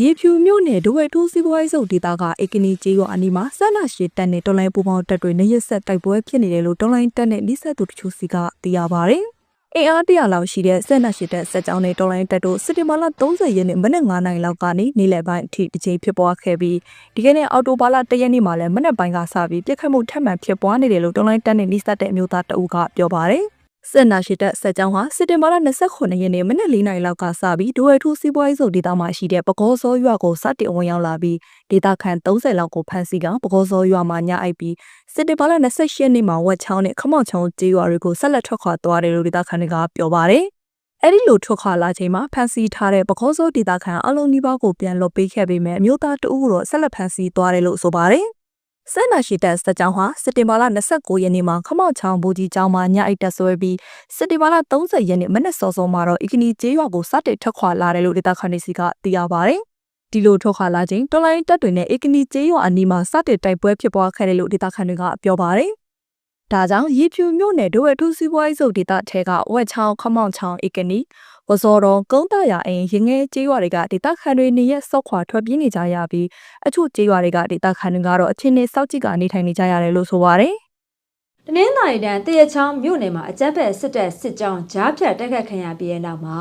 ရေဖြူမြို့နယ်ဒိုဝဲထူးစီးပွားရေးစုပ်ဒေသကအေကနီကျေးရွာအနီးမှာဆက်လက်ရှိတက်တဲ့တော်လိုင်းပူပေါင်းတက်တွေနေရက်ဆက်တိုက်ပွဲဖြစ်နေတယ်လို့တော်လိုင်းတက်နဲ့နှိစက်သူတချို့စီကသိရပါဗျ။အင်အားတရလောက်ရှိတဲ့ဆက်လက်ရှိတက်ဆက်ကြောင်းနဲ့တော်လိုင်းတက်တို့စက်တင်ဘာလ30ရက်နေ့မနက်9နာရီလောက်ကနေနေ့လယ်ပိုင်းအထိတစ်ချိန်ဖြစ်ပွားခဲ့ပြီးဒီကနေ့အော်တိုဘာလ1ရက်နေ့မှာလည်းမနက်ပိုင်းကစပြီးပြစ်ခတ်မှုထပ်မံဖြစ်ပွားနေတယ်လို့တော်လိုင်းတက်နဲ့နှိစက်တဲ့အမျိုးသားတအူးကပြောပါတယ်။ စစ်နာရှိတဲ့ဆက်ကြောင်းဟာစက်တင်ဘာလ29ရက်နေ့မနက်၄နာရီလောက်ကစပြီးဒိုဝဲထူးစီးပွားရေးစုပ်ဒေသမှာရှိတဲ့ပကောစောရွာကိုစတင်ဝင်ရောက်လာပြီးဒေသခံ30လောက်ကိုဖမ်းဆီးကပကောစောရွာမှာညအိုက်ပြီးစက်တင်ဘာလ28ရက်နေ့မှာဝက်ချောင်းနဲ့ခမောက်ချောင်းကျေးရွာတွေကိုဆက်လက်ထွက်ခွာသွားတယ်လို့ဒေသခံတွေကပြောပါတယ်။အဲ့ဒီလိုထွက်ခွာလာချိန်မှာဖမ်းဆီးထားတဲ့ပကောစောဒေသခံအလုံးနီးပါးကိုပြန်လွတ်ပေးခဲ့ပေမဲ့အမျိုးသားတဦးကိုတော့ဆက်လက်ဖမ်းဆီးသွားတယ်လို့ဆိုပါတယ်။ စက်နာရှိတက်စကြောင်းဟာစက်တင်ဘာလ29ရက်နေ့မှာခမောက်ချောင်းဘူကြီးကျောင်းမှာညအိတ်တက်ဆွဲပြီးစက်တင်ဘာလ30ရက်နေ့မနက်စောစောမှာတော့အီကနီကျေးရွာကိုစတင်ထွက်ခွာလာတယ်လို့ဒေသခံတွေစီကသိရပါတယ်။ဒီလိုထွက်ခွာလာခြင်းတော်လိုင်းတက်တွေနဲ့အီကနီကျေးရွာအနီးမှာစတင်တိုက်ပွဲဖြစ်ပွားခဲ့တယ်လို့ဒေသခံတွေကပြောပါတယ်။ ဒါကြောင့်ရေဖြူမြို့နယ်ဒိုဝဲထူးစီးပွားရေးစုပ်ဒေသထဲကဝက်ချောင်းခမောက်ချောင်းအီကနီဝဇော်တော်ကုန်းတရအိမ်ရင်ငယ်ကျေးရွာတွေကဒေသခံတွေနေရက်ဆော့ခွာထွက်ပြေးနေကြရပြီးအချို့ကျေးရွာတွေကဒေသခံတွေကတော့အချင်းနဲ့စောက်ကြည့်ကနေထိုင်နေကြရတယ်လို့ဆိုပါတယ်။ တနင်္သာရီတိုင်းတရချောင်းမြို့နယ်မှာအကြမ်းဖက်စစ်တပ်စစ်ကြောင်းကြားဖြတ်တိုက်ခတ်ခံရပြီးတဲ့နောက်မှာ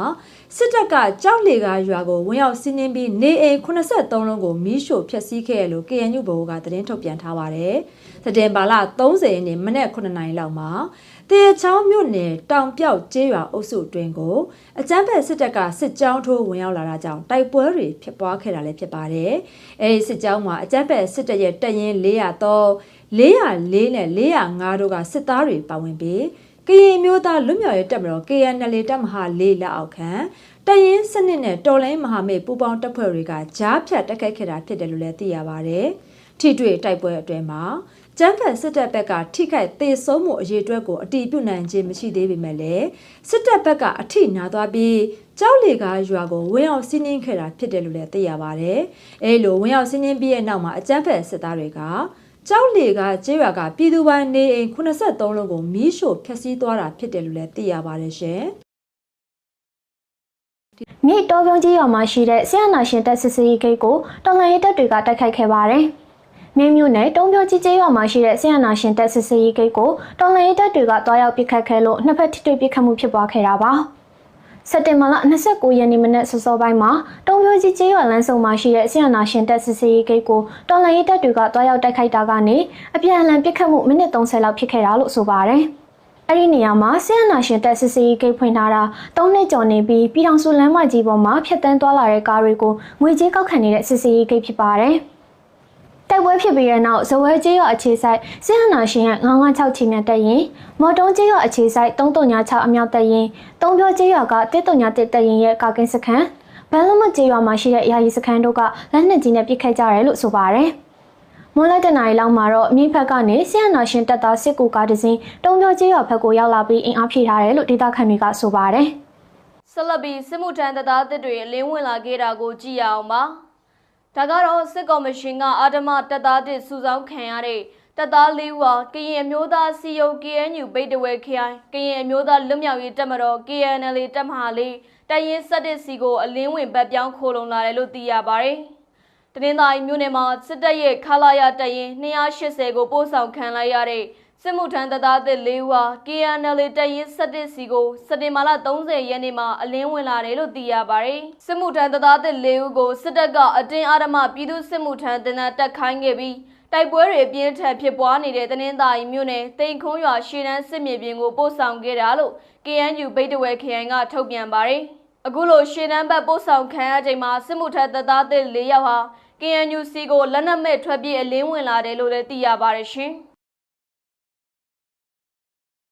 စစ်တပ်ကကြောက်လေကားရွာကိုဝင်ရောက်စီးနင်းပြီးနေအိမ်83လုံးကိုမီးရှို့ဖျက်ဆီးခဲ့ရလို့ KNU ဘိုကသတင်းထုတ်ပြန်ထားပါတယ်။စက်တင်ဘာလ30ရက်နေ့မနက်9:00နာရီလောက်မှာတရချောင်းမြို့နယ်တောင်ပြောက်ကျေးရွာအုပ်စုအတွင်းကိုအကြမ်းဖက်စစ်တပ်ကစစ်ကြောင်းထိုးဝင်ရောက်လာတာကြောင့်တိုက်ပွဲတွေဖြစ်ပွားခဲ့တာလည်းဖြစ်ပါတယ်။အဲဒီစစ်ကြောင်းမှာအကြမ်းဖက်စစ်တပ်ရဲ့တပ်ရင်း403 404နဲ့405တို့ကစစ်သားတွေပါဝင်ပြီးကရင်မျိုးသားလွတ်မြောက်ရေးတပ်မတော် KNL တပ်မဟာ၄လက်အောက်ခံတရင်စနစ်နဲ့တော်လိုင်းမဟာမိတ်ပူးပေါင်းတပ်ဖွဲ့တွေကကြားဖြတ်တက်ခိုက်ခဲ့တာဖြစ်တယ်လို့လည်းသိရပါဗျ။ထိတွေ့တိုက်ပွဲအတွင်းမှာကျန်းဖက်စစ်တပ်ဘက်ကထိခိုက်သေဆုံးမှုအရေးအတွက်ကိုအတီးပြုတ်နိုင်ခြင်းမရှိသေးပေမဲ့လည်းစစ်တပ်ဘက်ကအထိနာသွားပြီးကြောက်လေကားရွာကိုဝင်းအောင်စီးနှင်းခဲ့တာဖြစ်တယ်လို့လည်းသိရပါဗျ။အဲလိုဝင်းအောင်စီးနှင်းပြီးတဲ့နောက်မှာအကျန်းဖက်စစ်သားတွေက ကြောက်လေကကျေးရွာကပြည်သူပိုင်းနေအိမ်83လုံးကိုမီးရှို့ဖျက်ဆီးသွားတာဖြစ်တယ်လို့လည်းသိရပါတယ်ရှင်။မြေတော်ပြုံးကြီးရွာမှာရှိတဲ့ဆီယနာရှင်တပ်စစ်စေးဂိတ်ကိုတော်လှန်ရေးတပ်တွေကတိုက်ခိုက်ခဲ့ပါတယ်။မြေမြို့နယ်တုံးပြောကြီးကျေးရွာမှာရှိတဲ့ဆီယနာရှင်တပ်စစ်စေးဂိတ်ကိုတော်လှန်ရေးတပ်တွေကတွားရောက်ပစ်ခတ်ခဲ့လို့နှစ်ဖက်ထိတွေ့ပစ်ခတ်မှုဖြစ်ပွားခဲ့တာပါ။ စက်တင်ဘာလ29ရက်နေ့မနက်စောစောပိုင်းမှာတုံးပြောကြီးကျေးရွာလမ်းဆုံမှာရှိတဲ့ဆီယနာရှင်တပ်စစ်စေးဂိတ်ကိုတော်လှန်ရေးတပ်တွေကတွားရောက်တိုက်ခိုက်တာကနေအပြန်အလှန်ပစ်ခတ်မှုမိနစ်30လောက်ဖြစ်ခဲ့တာလို့ဆိုပါတယ်။အဲ့ဒီနေရာမှာဆီယနာရှင်တက်စစ်စီဂိတ်ဖွင့်ထားတာ၃နှစ်ကျော်နေပြီးပြည်ထောင်စုလမ်းမကြီးပေါ်မှာဖြတ်တန်းသွားလာတဲ့ကားတွေကိုငွေကြေးကောက်ခံနေတဲ့စစ်စီဂိတ်ဖြစ်ပါတယ်။ တိုက်ပွဲဖြစ်ပြီးတဲ့နောက်ဇဝဲကျေးရွာအခြေဆိုင်ဆီယနာရှင်ရဲ့996ချီမြတ်တက်ရင်မော်တုံးကျေးရွာအခြေဆိုင်336အမြောက်တက်ရင်တုံးပြောကျေးရွာက139တက်ရင်ရဲ့ကာကင်းစခန်းဘန်လမကျေးရွာမှာရှိတဲ့ယာယီစခန်းတို့ကလက်နက်ကြီးနဲ့ပစ်ခတ်ကြတယ်လို့ဆိုပါတယ်။မွန်လက်တနာရီလောက်မှာတော့မြေဖက်ကနေဆီယနာရှင်တပ်သားစစ်ကူကားတစ်စင်းတုံပြောကျေးရွာဘက်ကိုရောက်လာပြီးအင်အားဖြည့်ထားတယ်လို့ဒေသခံတွေကဆိုပါတယ်။ဆလဘီစစ်မှုထမ်းတပ်သားတစ်တွေအလင်းဝင်လာခဲ့တာကိုကြည့်ရအောင်ပါ ဒါကတော့စစ်ကော်မရှင်ကအာဓမတပ်သားတစ်စုဆောင်းခံရတဲ့တပ်သားလေးဦးဟာကရင်အမျိုးသားစီယုံ KNU ဗိတ်တဝဲခရိုင်ကရင်အမျိုးသားလွတ်မြောက်ရေးတပ်မတော် KNL တပ်မဟာလေးတရင်စက်တစ်စီကိုအလင်းဝင်ဗတ်ပြောင်းခိုးလုံလာတယ်လို့သိရပါတယ်တနင်္သာရီမြို့နယ်မှာစစ်တပ်ရဲ့ခလာရတပ်ရင်280ကိုပို့ဆောင်ခံလိုက်ရတဲ့ စစ်မှုထမ်းတပ်သားသစ်၄ဦးဟာ KNL တပ်ရင်း7စီကိုစက်တင်ဘာလ30ရက်နေ့မှာအလင်းဝင်လာတယ်လို့သိရပါတယ်။စစ်မှုထမ်းတပ်သားသစ်၄ဦးကိုစစ်တပ်ကအတင်းအဓမ္မပြည်သူစစ်မှုထမ်းတင်တဲ့တက်ခိုင်းခဲ့ပြီးတိုက်ပွဲတွေပြင်းထန်ဖြစ်ပွားနေတဲ့တနင်္သာရီမြို့နယ်တိန်ခွန်းရွာရှေ့တန်းစစ်မြေပြင်ကိုပို့ဆောင်ခဲ့တာလို့ KNU ဗိတ်တဝဲခရိုင်ကထုတ်ပြန်ပါတယ်။အခုလိုရှေ့တန်းဘက်ပို့ဆောင်ခံရချိန်မှာစစ်မှုထမ်းတပ်သားသစ်၄ယောက်ဟာ KNUC ကိုလက်နက်မဲ့ထွက်ပြေးအလင်းဝင်လာတယ်လို့လည်းသိရပါတယ်ရှင်။